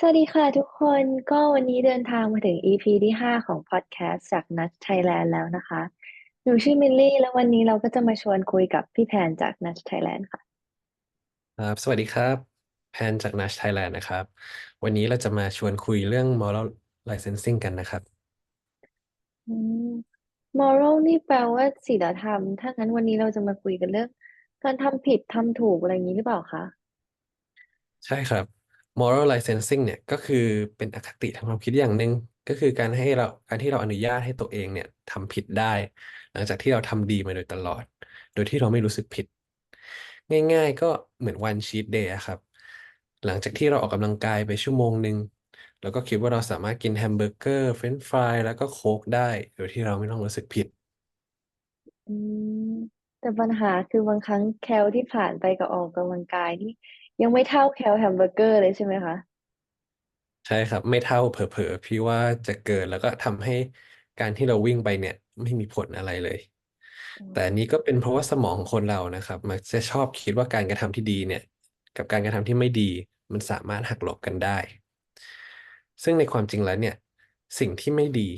สวัสดีค่ะทุกคน ก็วันนี้เดินทางมาถึง EP ที่ห้าของพอดแคสต์จาก Nudge Thailand แล้วนะคะ หนูชื่อมิลลี่ แล้ววันนี้เราก็จะมาชวนคุยกับพี่แพนจาก Nudge Thailand ค่ะ ครับสวัสดีครับ แพนจาก Nash Thailand นะครับ วันนี้เราจะมาชวนคุยเรื่อง moral licensing กันนะครับ อืม moral นี่แปลว่าศีลธรรม ถ้างั้นวันนี้เราจะมาคุยกันเรื่อง การทำผิดทำถูกอะไรอย่างนี้หรือเปล่าคะ ใช่ครับ moral licensing เนี่ยก็คือเป็นอคติทางความคิดอย่างหนึ่งก็คือการให้เราการที่เราอนุญาตให้ตัวเองเนี่ยทำผิดได้ หลังจากที่เราทำดีมาโดยตลอด โดยที่เราไม่รู้สึกผิด ง่ายๆ ก็เหมือน one cheat day ครับ หลังจากที่เราออกกำลังกายไปชั่วโมงหนึ่งแล้วก็คิดว่าเราสามารถกินแฮมเบอร์เกอร์เฟรนช์ฟรายแล้วก็โค้กได้ โดยที่เราไม่ต้องรู้สึกผิด อืมแต่ปัญหาคือบางครั้งแคลที่ผ่านไปกับออกกำลังกายนี่ ยังไม่เท่าแคลแฮมเบอร์เกอร์เลยใช่ไหมคะ ใช่ครับ ไม่เท่าเผลอๆพี่ว่าจะเกินแล้วก็ทำให้การที่เราวิ่งไปเนี่ย ไม่มีผลอะไรเลย อืแต่อันนี้มก็เป็นเพราะว่าสมองของคนเรานะครับมักจะชอบคิดว่าการกระทำที่ดีเนี่ย กับการกระทำที่ไม่ดี มันสามารถหักลบกันได้ ซึ่งในความจริงแล้วเนี่ย สิ่งที่ไม่ดี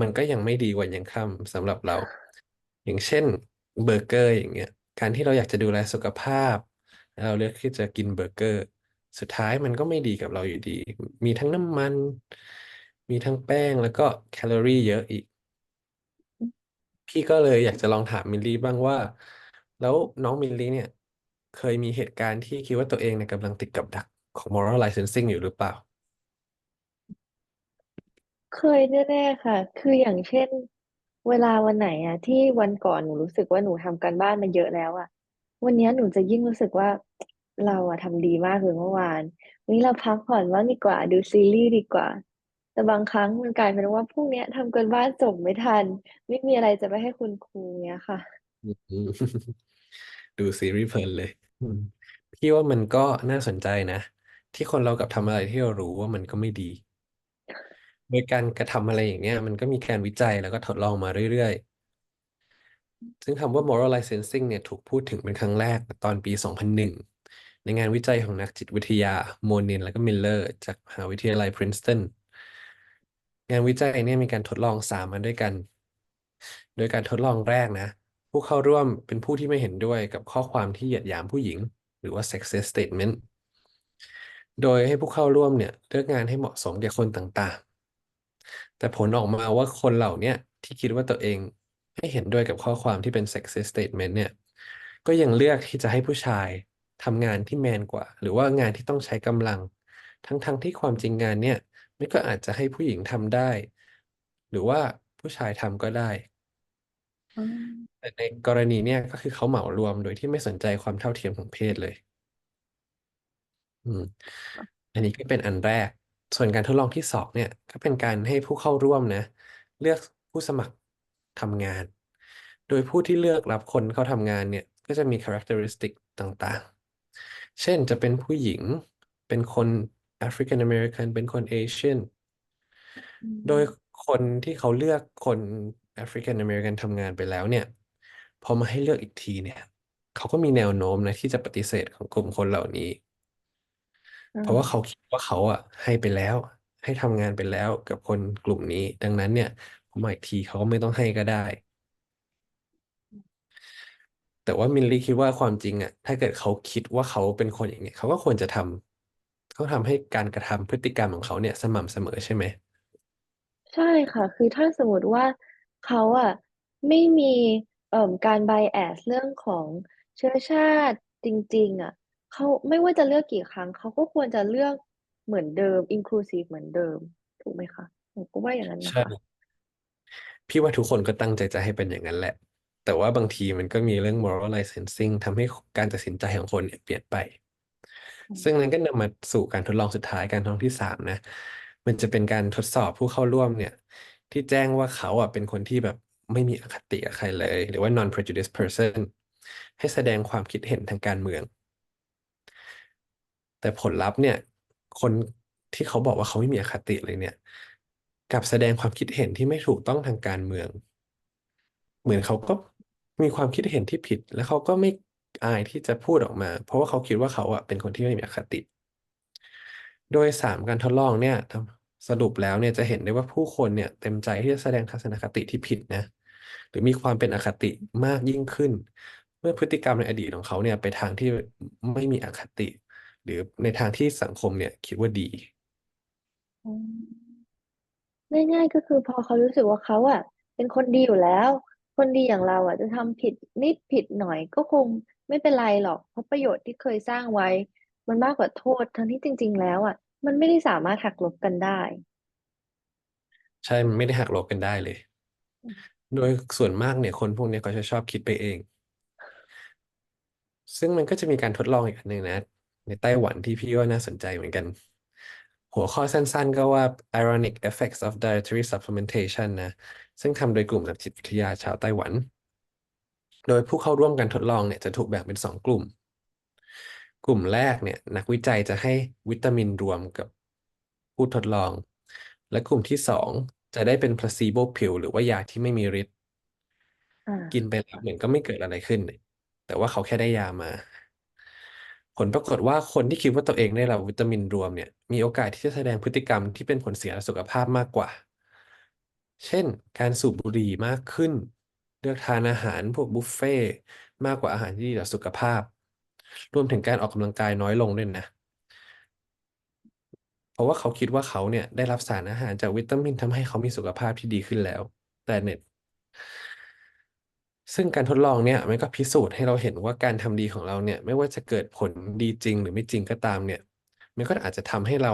มันก็ยังไม่ดีกว่ายังค่ำสำหรับเรา อย่างเช่นเบอร์เกอร์อย่างเงี้ยการที่เราอยากจะดูแลสุขภาพแล้ว เราเลือกที่จะกินเบอร์เกอร์ สุดท้ายมันก็ไม่ดีกับเราอยู่ดี มีทั้งน้ำมัน มีทั้งแป้งแล้วก็แคลอรี่เยอะอีก พี่ก็เลยอยากจะลองถามมิลลี่บ้างว่า แล้วน้องมิลลี่เนี่ย เคยมีเหตุการณ์ที่คิดว่าตัวเองเนี่ยกำลังติดกับดักของ moral licensing อยู่หรือเปล่า เคยแน่ๆค่ะ คืออย่างเช่น เวลาวันไหนอะที่วันก่อนหนูรู้สึกว่าหนูทำการบ้านมาเยอะแล้วอะ วันนี้หนูจะยิ่งรู้สึกว่า เราอะทำดีมากเลยเมื่อวาน วันนี้เราพักผ่อนบ้างดีกว่า ดูซีรีส์ดีกว่า แต่บางครั้งมันกลายเป็นว่าพรุ่งเนี้ยทำการบ้านส่งไม่ทัน ไม่มีอะไรจะไปให้คุณครูเนี้ยค่ะ อืม ดูซีรีส์เพลินเลยอืมพี่ว่ามันก็น่าสนใจนะ ที่คนเรากลับทำอะไรที่เรารู้ว่ามันก็ไม่ดี โดยการกระทำอะไรอย่างเงี้ย มันก็มีการวิจัยแล้วก็ทดลองมาเรื่อย ซึ่งคำว่า moral licensing เนี่ยถูกพูดถึงเป็นครั้งแรกตอนปี 2001 ในงานวิจัยของนักจิตวิทยาโมนินและก็มิลเลอร์จากมหาวิทยาลัยพรินสตันงานวิจัยเนี่ยมีการทดลองสามอันด้วยกัน โดยการทดลองแรกนะ ผู้เข้าร่วมเป็นผู้ที่ไม่เห็นด้วยกับข้อความที่เหยียดหยามผู้หญิง หรือว่า sexist statement โดยให้ผู้เข้าร่วมเนี่ยเลือกงานให้เหมาะสมแก่คนต่างๆ แต่ผลออกมาว่าคนเหล่านี้ที่คิดว่าตัวเอง ไม่เห็นด้วยกับข้อความที่เป็น sexist statement เนี่ย ก็ยังเลือกที่จะให้ผู้ชายทำงานที่แมนกว่า หรือว่างานที่ต้องใช้กำลัง ทั้งๆที่ความจริงงานเนี่ยไม่ก็อาจจะให้ผู้หญิงทำได้ หรือว่าผู้ชายทำก็ได้อืมแต่ในกรณีเนี่ยก็คือเขาเหมารวมโดยที่ไม่สนใจความเท่าเทียมของเพศเลย อืม อันนี้ก็เป็นอันแรก ส่วนการทดลองที่สองเนี่ย ก็เป็นการให้ผู้เข้าร่วมนะ เลือกผู้สมัคร ทำงาน โดยผู้ที่เลือกรับคนเข้าทำงานเนี่ย ก็จะมี characteristic ต่างๆ เช่นจะเป็นผู้หญิง เป็นคนแอฟริกันอเมริกัน เป็นคนเอเชียนอืโดยมคนที่เขาเลือกคนแอฟริกันอเมริกันทำงานไปแล้วเนี่ย พอมาให้เลือกอีกทีเนี่ย เขาก็มีแนวโน้มนะที่จะปฏิเสธของกลุ่มคนเหล่านี้ เพราะว่าเขาอ่าคิดว่าเขาอะให้ไปแล้ว ให้ทำงานไปแล้วกับคนกลุ่มนี้ ดังนั้นเนี่ยผ มมาอีกทีเขาก็ไม่ต้องให้ก็ได้ แต่ว่ามิลลี่คิดว่าความจริงอะถ้าเกิดเขาคิดว่าเขาเป็นคนอย่างเนี้ยเขาก็ควรจะทำเขาทำให้การกระทำพฤติกรรมของเขาเนี่ยสม่ำเสมอใช่ไหมใช่ค่ะ คือถ้าสมมติว่าเขาอะไม่มีเอ่อการไบแอสเรื่องของเชื้อชาติจริง ๆอะเขาไม่ว่าจะเลือกกี่ครั้งเขาก็ควรจะเลือกเหมือนเดิม inclusive เหมือนเดิม ถูกไหมคะผมก็ว่าอย่างนั้นนะคะใช่ พี่ว่าทุกคนก็ตั้งใจจะให้เป็นอย่างนั้นแหละ แต่ว่าบางทีมันก็มีเรื่อง moral licensing ทำให้การตัดสินใจของคนเนี่ยเปลี่ยนไปอืมซึ่งนั้นก็นำมาสู่การทดลองสุดท้ายการทดลองที่สามนะ มันจะเป็นการทดสอบผู้เข้าร่วมเนี่ย ที่แจ้งว่าเขาอะเป็นคนที่แบบไม่มีอคติกับใครเลย หรือว่า non prejudiced person ให้แสดงความคิดเห็นทางการเมือง แต่ผลลัพธ์เนี่ย คนที่เขาบอกว่าเขาไม่มีอคติเลยเนี่ย กับแสดงความคิดเห็นที่ไม่ถูกต้องทางการเมือง เหมือนเขาก็มีความคิดเห็นที่ผิด แล้วเขาก็ไม่อายที่จะพูดออกมา เพราะว่าเขาคิดว่าเขาอะเป็นคนที่ไม่มีอคติ โดยสามการทดลองเนี่ยสรุปแล้วเนี่ยจะเห็นได้ว่าผู้คนเนี่ยเต็มใจที่จะแสดงทัศนคติที่ผิดนะหรือมีความเป็นอคติมากยิ่งขึ้น เมื่อพฤติกรรมในอดีตของเขาเนี่ยไปทางที่ไม่มีอคติ หรือในทางที่สังคมเนี่ยคิดว่าดี ง่าย ๆ ก็คือพอเขารู้สึกว่าเขาอะเป็นคนดีอยู่แล้ว คนดีอย่างเราอะจะทำผิดนิดผิดหน่อยก็คงไม่เป็นไรหรอก เพราะประโยชน์ที่เคยสร้างไว้ มันมากกว่าโทษ ทั้งที่จริง ๆ แล้วอะมันไม่ได้สามารถหักลบกันได้ ใช่ มันไม่ได้หักลบกันได้เลยโดยส่วนมากเนี่ยคนพวกเนี้ยก็จะชอบคิดไปเอง ซึ่งมันก็จะมีการทดลองอีกอันหนึ่งนะ ในไต้หวันที่พี่ว่าน่าสนใจเหมือนกัน หัวข้อสั้นๆ ก็ว่า ironic effects of dietary supplementation นะ ซึ่งทำโดยกลุ่มนักจิตวิทยาชาวไต้หวัน โดยผู้เข้าร่วมการทดลองเนี่ยจะถูกแบ่งเป็นสองกลุ่ม กลุ่มแรกเนี่ยนักวิจัยจะให้วิตามินรวมกับผู้ทดลอง และกลุ่มที่สองจะได้เป็น placebo pill หรือว่ายาที่ไม่มีฤทธิ์อ่ากินไปแล้วเหมือนก็ไม่เกิดอะไรขึ้นเลยแต่ว่าเขาแค่ได้ยามา ผลปรากฏว่าคนที่คิดว่าตัวเองได้รับวิตามินรวมเนี่ย มีโอกาสที่จะแสดงพฤติกรรมที่เป็นผลเสียต่อสุขภาพมากกว่า เช่น การสูบบุหรี่มากขึ้น เลือกทานอาหารพวกบุฟเฟ่ต์มากกว่าอาหารที่ดีต่อสุขภาพ รวมถึงการออกกำลังกายน้อยลงด้วยนะ เพราะว่าเขาคิดว่าเขาเนี่ยได้รับสารอาหารจากวิตามินทำให้เขามีสุขภาพที่ดีขึ้นแล้ว แต่เน็ต ซึ่งการทดลองเนี่ยมันก็พิสูจน์ให้เราเห็นว่าการทำดีของเราเนี่ยไม่ว่าจะเกิดผลดีจริงหรือไม่จริงก็ตามเนี่ยมันก็อาจจะทำให้เรา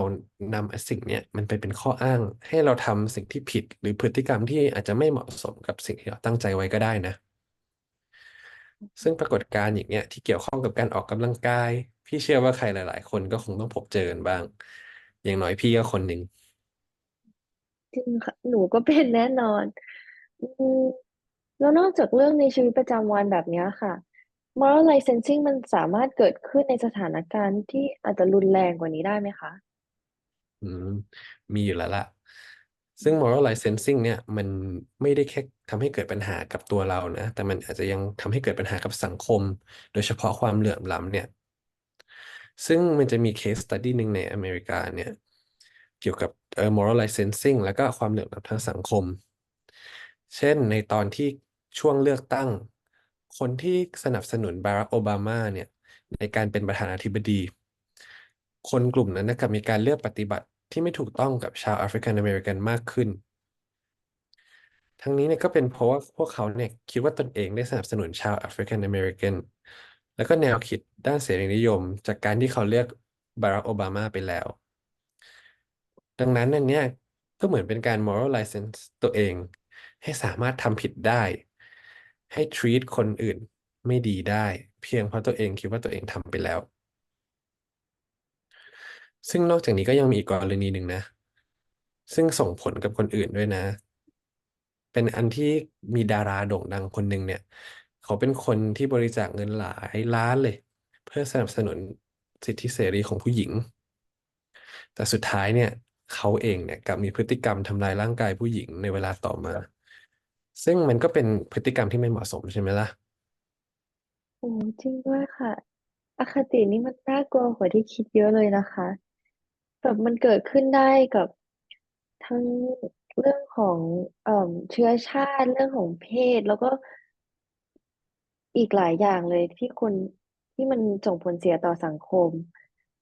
นำสิ่งเนี่ยมันไปเป็นข้ออ้าง ให้เราทำสิ่งที่ผิด หรือพฤติกรรมที่อาจจะไม่เหมาะสมกับสิ่งที่เราตั้งใจไว้ก็ได้นะ ซึ่งปรากฏการณ์อย่างเนี้ยที่เกี่ยวข้องกับการออกกำลังกาย พี่เชื่อว่าใครหลาย ๆ คนก็คงต้องพบเจอกันบ้าง อย่างน้อยพี่ก็คนหนึ่งจริงค่ะหนูก็เป็นแน่นอนอืม แล้วนอกจากเรื่องในชีวิตประจำวันแบบเนี้ยค่ะ moral licensing มันสามารถเกิดขึ้นในสถานการณ์ที่อาจจะรุนแรงกว่านี้ได้ไหมคะ อืมมีอยู่แล้วล่ะ ซึ่ง moral licensing เนี่ย มันไม่ได้แค่ทำให้เกิดปัญหากับตัวเรานะ แต่มันอาจจะยังทำให้เกิดปัญหากับสังคม โดยเฉพาะความเหลื่อมล้ำเนี่ย ซึ่งมันจะมี case study หนึ่งในอเมริกาเนี่ย เกี่ยวกับเอ่อ moral licensing แล้วก็ความเหลื่อมล้ำทางสังคม เช่นในตอนที่ ช่วงเลือกตั้ง คนที่สนับสนุนบารักโอบามาเนี่ยในการเป็นประธานาธิบดี คนกลุ่มนั้นนะครับมีการเลือกปฏิบัติที่ไม่ถูกต้องกับชาวแอฟริกันอเมริกันมากขึ้น ทั้งนี้เนี่ยก็เป็นเพราะว่าพวกเขาเนี่ยคิดว่าตนเองได้สนับสนุนชาวแอฟริกันอเมริกันแล้วก็แนวคิดด้านเสรีนิยม จากการที่เขาเลือกบารักโอบามาไปแล้ว ดังนั้นอันเนี้ยก็เหมือนเป็นการ moral license ตัวเอง ให้สามารถทำผิดได้ ให้ treat คนอื่นไม่ดีได้ เพียงเพราะตัวเองคิดว่าตัวเองทำไปแล้ว ซึ่งนอกจากนี้ก็ยังมีอีกกรณีหนึ่งนะ ซึ่งส่งผลกับคนอื่นด้วยนะ เป็นอันที่มีดาราโด่งดังคนหนึ่งเนี่ย เขาเป็นคนที่บริจาคเงินหลายล้านเลย เพื่อสนับสนุนสิทธิเสรีของผู้หญิง แต่สุดท้ายเนี่ยเขาเองเนี่ยกลับมีพฤติกรรมทำลายร่างกายผู้หญิงในเวลาต่อมา ซึ่งมันก็เป็นพฤติกรรมที่ไม่เหมาะสมใช่ไหมล่ะ โอ้จริงด้วยค่ะ อคตินี้มันน่ากลัวกว่าที่คิดเยอะเลยนะคะ แบบมันเกิดขึ้นได้กับทั้งเรื่องของเอ่อเชื้อชาติเรื่องของเพศ แล้วก็อีกหลายอย่างเลยที่คนที่มันส่งผลเสียต่อสังคม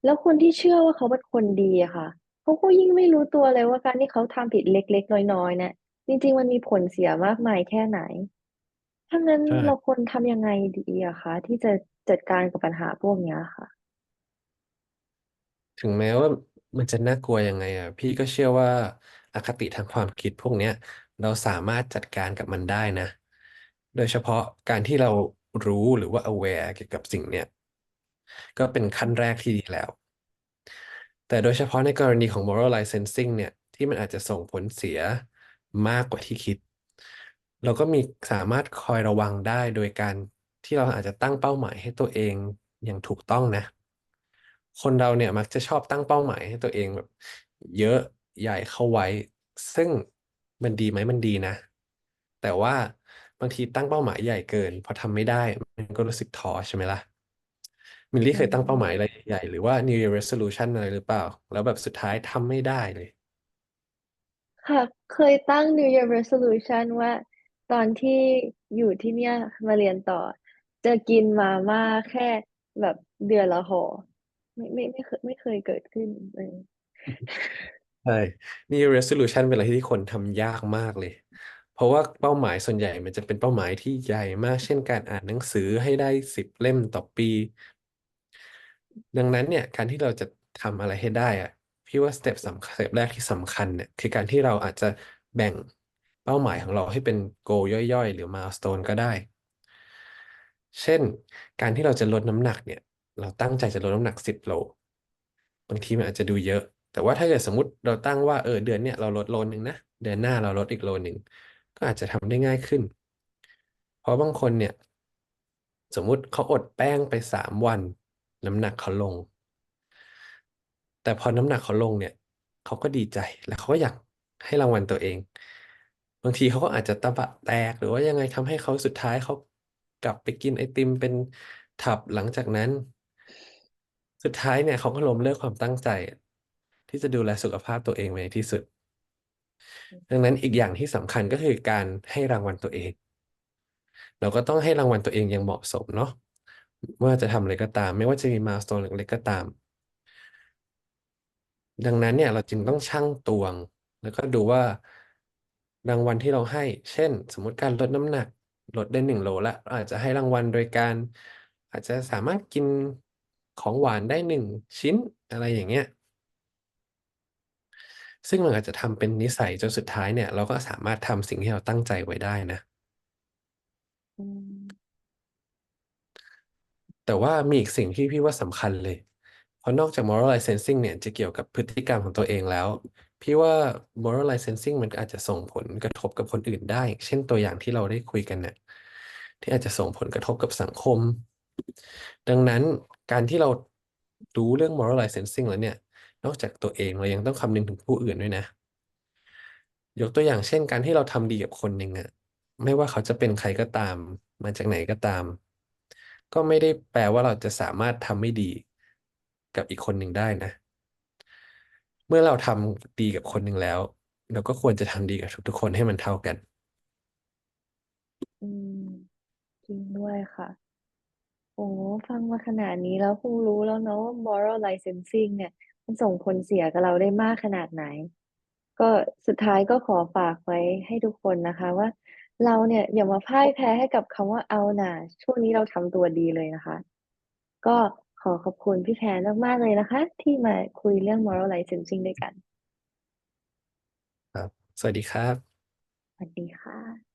แล้วคนที่เชื่อว่าเขาเป็นคนดีอะค่ะเขาก็ยิ่งไม่รู้ตัวเลยว่าการที่เขาทำผิดเล็กๆน้อยๆเนี่ย จริง ๆ มันมีผลเสียมากมายแค่ไหน ถ้างั้นใช่ เราควรทำยังไงดีอะคะที่จะจัดการกับปัญหาพวกเนี้ยค่ะ ถึงแม้ว่ามันจะน่ากลัวยังไงอะพี่ก็เชื่อว่าอคติทางความคิดพวกเนี้ย เราสามารถจัดการกับมันได้นะ โดยเฉพาะการที่เรารู้หรือว่า aware เกี่ยวกับสิ่งเนี้ยก็เป็นขั้นแรกที่ดีแล้ว แต่โดยเฉพาะในกรณีของ moral licensing เนี่ยที่มันอาจจะส่งผลเสีย มากกว่าที่คิด เราก็มีสามารถคอยระวังได้โดยการที่เราอาจจะตั้งเป้าหมายให้ตัวเองอย่างถูกต้องนะ คนเราเนี่ยมักจะชอบตั้งเป้าหมายให้ตัวเองแบบ เยอะใหญ่เข้าไว้ ซึ่งมันดีไหมมันดีนะ แต่ว่าบางทีตั้งเป้าหมายใหญ่เกิน พอทำไม่ได้ มันก็รู้สึกท้อใช่ไหมล่ะมิลลี่เคยตั้งเป้าหมายอะไรใหญ่หรือว่า New Year Resolution อะไรหรือเปล่า แล้วแบบสุดท้ายทำไม่ได้เลย ค่ะ เคยตั้ง New Year Resolution ว่า ตอนที่อยู่ที่เนี่ยมาเรียนต่อ จะกินมาม่าแค่แบบเดือนละห่อไม่ไม่ไม่เคยไม่เคยเกิดขึ้นเลย ใช่ New Year Resolution เป็นอะไรที่คนทำยากมากเลย เพราะว่าเป้าหมายส่วนใหญ่มันจะเป็นเป้าหมายที่ใหญ่มาก เช่นการอ่านหนังสือให้ได้สิบเล่มต่อปี ดังนั้นเนี่ย การที่เราจะทำอะไรให้ได้อะ พี่ว่าสเต็ปสำคัญสเต็ปแรกที่สำคัญเนี่ยคือการที่เราอาจจะแบ่งเป้าหมายของเราให้เป็นโกย่อยๆ หรือม l ส t ต n e ก็ได้ เช่น การที่เราจะลดน้ำหนักเนี่ย เราตั้งใจจะลดน้ำหนักสิบโล บางทีมันอาจจะดูเยอะ แต่ว่าถ้าเกิดสมมติเราตั้งว่าเออเดือนเนี่ยเราลดโลนึงนะ เดือนหน้าเราลดอีกโลนึง ก็อาจจะทำได้ง่ายขึ้น เพราะบางคนเนี่ย สมมุติเขาอดแป้งไปสามวัน น้ำหนักเขาลง แต่พอน้ำหนักเขาลงเนี่ยเขาก็ดีใจแล้วเขาก็อยากให้รางวัลตัวเอง บางทีเขาก็อาจจะตะบะแตก หรือว่ายังไงทำให้เขาสุดท้ายเขากลับไปกินไอติมเป็นทับหลังจากนั้น สุดท้ายเนี่ยเขาก็ล้มเลิกความตั้งใจ ที่จะดูแลสุขภาพตัวเองในที่สุด ดังนั้นอีกอย่างที่สำคัญก็คือการให้รางวัลตัวเอง เราก็ต้องให้รางวัลตัวเองอย่างเหมาะสมเนาะว่าจะทำอะไรก็ตาม ไม่ว่าจะมีมาสโตนเล็กๆก็ตาม ดังนั้นเนี่ยเราจึงต้องชั่งตวง แล้วก็ดูว่ารางวัลที่เราให้ เช่น สมมุติการลดน้ำหนัก ลดได้หนึ่งโลละเราอาจจะให้รางวัลโดยการ อาจจะสามารถกินของหวานได้หนึ่งชิ้นอะไรอย่างเงี้ยซึ่งมันอาจจะทำเป็นนิสัยจนสุดท้ายเนี่ย เราก็สามารถทำสิ่งที่เราตั้งใจไว้ได้นะอืมแต่ว่ามีอีกสิ่งที่พี่ว่าสำคัญเลยเพ ราะนอกจาก moral licensing เนี่ยจะเกี่ยวกับพฤติกรรมของตัวเองแล้ว พี่ว่า moral licensing มันก็อาจจะส่งผลกระทบกับคนอื่นได้ เช่นตัวอย่างที่เราได้คุยกันเนี่ยที่อาจจะส่งผลกระทบกับสังคม ดังนั้นการที่เรารู้เรื่อง moral licensing แล้วเนี่ย นอกจากตัวเองเรายังต้องคำนึงถึงผู้อื่นด้วยนะ ยกตัวอย่างเช่น การที่เราทำดีกับคนหนึ่งอะไม่ว่าเขาจะเป็นใครก็ตาม มาจากไหนก็ตาม ก็ไม่ได้แปลว่าเราจะสามารถทำไม่ดี กับอีกคนหนึ่งได้นะ เมื่อเราทำดีกับคนหนึ่งแล้ว เราก็ควรจะทำดีกับทุกๆคนให้มันเท่ากัน อืม จริงด้วยค่ะ โอ้ฟังมาขนาดนี้แล้วคงรู้แล้วเนาะว่า moral licensing เนี่ย มันส่งผลเสียกับเราได้มากขนาดไหน ก็สุดท้ายก็ขอฝากไว้ให้ทุกคนนะคะว่า เราเนี่ยอย่ามาพ่ายแพ้ให้กับคำว่าเอาน่ะช่วงนี้เราทำตัวดีเลยนะคะ ก็ อขอบคุณพี่แพนมาก ๆ เลยนะคะ ที่มาคุยเรื่อง moral licensing ด้วยกัน ครับ สวัสดีครับ สวัสดีค่ะ